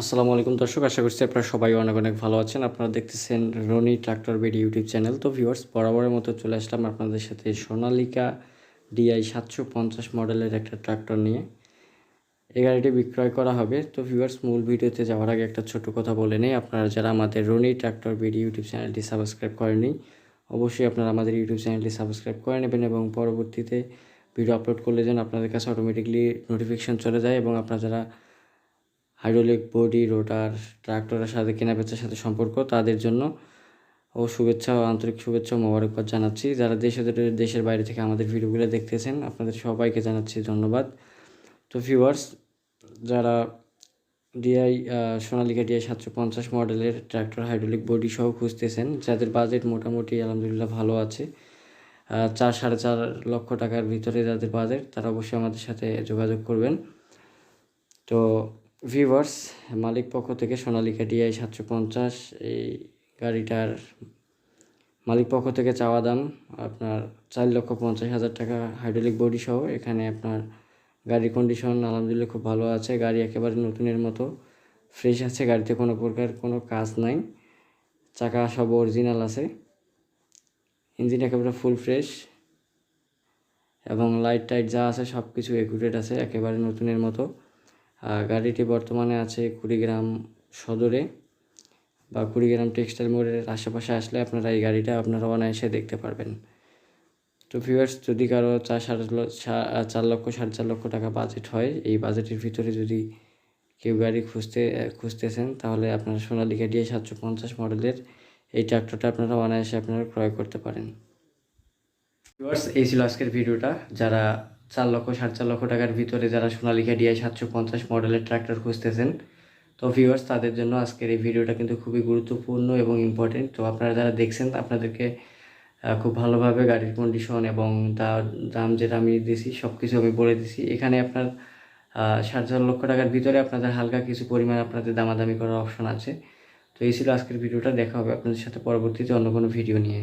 আসসালামু আলাইকুম দর্শক, আশা করছি আপনারা সবাই অনেক অনেক ভালো আছেন। আপনারা দেখতেছেন রনি ট্রাক্টর বেডি ইউটিউব চ্যানেল। তো ভিউয়ার্স, বরাবরের মতো চলে আসলাম আপনাদের সাথে সোনালিকা ডিআই সাতশো পঞ্চাশ মডেলের একটা ট্রাক্টর নিয়ে। এই গাড়িটি বিক্রয় করা হবে। তো ভিউয়ার্স, মূল ভিডিওতে যাওয়ার আগে একটা ছোট কথা বলে নেই। আপনারা যারা আমাদের রনি ট্রাক্টর বেডি ইউটিউব চ্যানেলটি সাবস্ক্রাইব করেনি অবশ্যই আপনারা আমাদের ইউটিউব চ্যানেলটি সাবস্ক্রাইব করে নেবেন এবং পরবর্তীতে ভিডিও আপলোড করলে যেন আপনাদের কাছে অটোমেটিকলি নোটিফিকেশন চলে যায় এবং আপনারা যারা হাইড্রোলিক বডি, রোটার, ট্রাক্টরের সাথে, কেনা বেচার সাথে সম্পর্ক। তাদের জন্য ও শুভেচ্ছা ও আন্তরিক শুভেচ্ছা মোবারকবাদ জানাচ্ছি। যারা দেশে দেশের বাইরে থেকে আমাদের ভিডিওগুলো দেখতেছেন, আপনাদের সবাইকে জানাচ্ছি ধন্যবাদ। তো ভিউয়ার্স যারা ডিআই সোনালিকা ডিআই সাতশো পঞ্চাশ মডেলের ট্রাক্টর, হাইড্রোলিক বডি সহ খুঁজতেছেন, যাদের বাজেট মোটামুটি আলহামদুলিল্লাহ ভালো আছে চার, সাড়ে চার লক্ষ টাকার ভিতরে যাদের বাজেট তারা অবশ্যই আমাদের সাথে যোগাযোগ করবেন। তো ভিভার্স মালিক পক্ষ থেকে সোনালিকা ডিআই সাতশো পঞ্চাশ। এই গাড়িটার মালিক পক্ষ থেকে চাওয়া দাম আপনার চার লক্ষ পঞ্চাশ হাজার টাকা হাইড্রোলিক বডি সহ। এখানে আপনার গাড়ির কন্ডিশন আলহামদুলিল্লাহ খুব ভালো আছে। গাড়ি একেবারে নতুনের মতো ফ্রেশ আছে। গাড়িতে কোনো প্রকার কোনো কাজ নাই। চাকা সব অরিজিনাল আছে। ইঞ্জিন একেবারে ফুল ফ্রেশ এবং লাইট টাইট যা আছে সব কিছু একুরেট আছে, একেবারে নতুনের মতো। গাড়িটি বর্তমানে আছে কুড়িগ্রাম সদরে বা কুড়িগ্রাম টেক্সটাইল মোড়ের আশেপাশে আসলে আপনারা এই গাড়িটা আপনারা অনায়াসে দেখতে পারবেন। তো ভিউয়ার্স যদি কারও চার সাড়ে চার লক্ষ, সাড়ে চার লক্ষ টাকা বাজেট হয়, এই বাজেটের ভিতরে যদি কেউ গাড়ি খুঁজতে, খুঁজতেছেন, তাহলে আপনারা সোনালিকা ডিএ সাতশো পঞ্চাশ মডেলের এই ট্রাক্টরটা আপনারা অনায়াসে আপনারা ক্রয় করতে পারেন। ভিউয়ার্স এই ছিল আজকের ভিডিওটা। যারা চার লক্ষ, সাড়ে চার লক্ষ টাকার ভিতরে যারা সোনালিকা ডিআই সাতশো পঞ্চাশ মডেলের ট্রাক্টর খুঁজতেছেন। তো ভিউয়ার্স তাদের জন্য আজকের এই ভিডিওটা কিন্তু খুবই গুরুত্বপূর্ণ এবং ইম্পর্টেন্ট তো আপনারা যারা দেখছেন, আপনাদেরকে খুব ভালোভাবে গাড়ির কন্ডিশন এবং তার দাম যেটা আমি দিয়েছি সব কিছু আমি বলে দিছি। এখানে আপনার সাড়ে চার লক্ষ টাকার ভিতরে আপনাদের হালকা কিছু পরিমাণ আপনাদের দামাদামি করার অপশন আছে। তো এই ছিল আজকের ভিডিওটা। দেখা হবে আপনাদের সাথে পরবর্তীতে অন্য কোনো ভিডিও নিয়ে।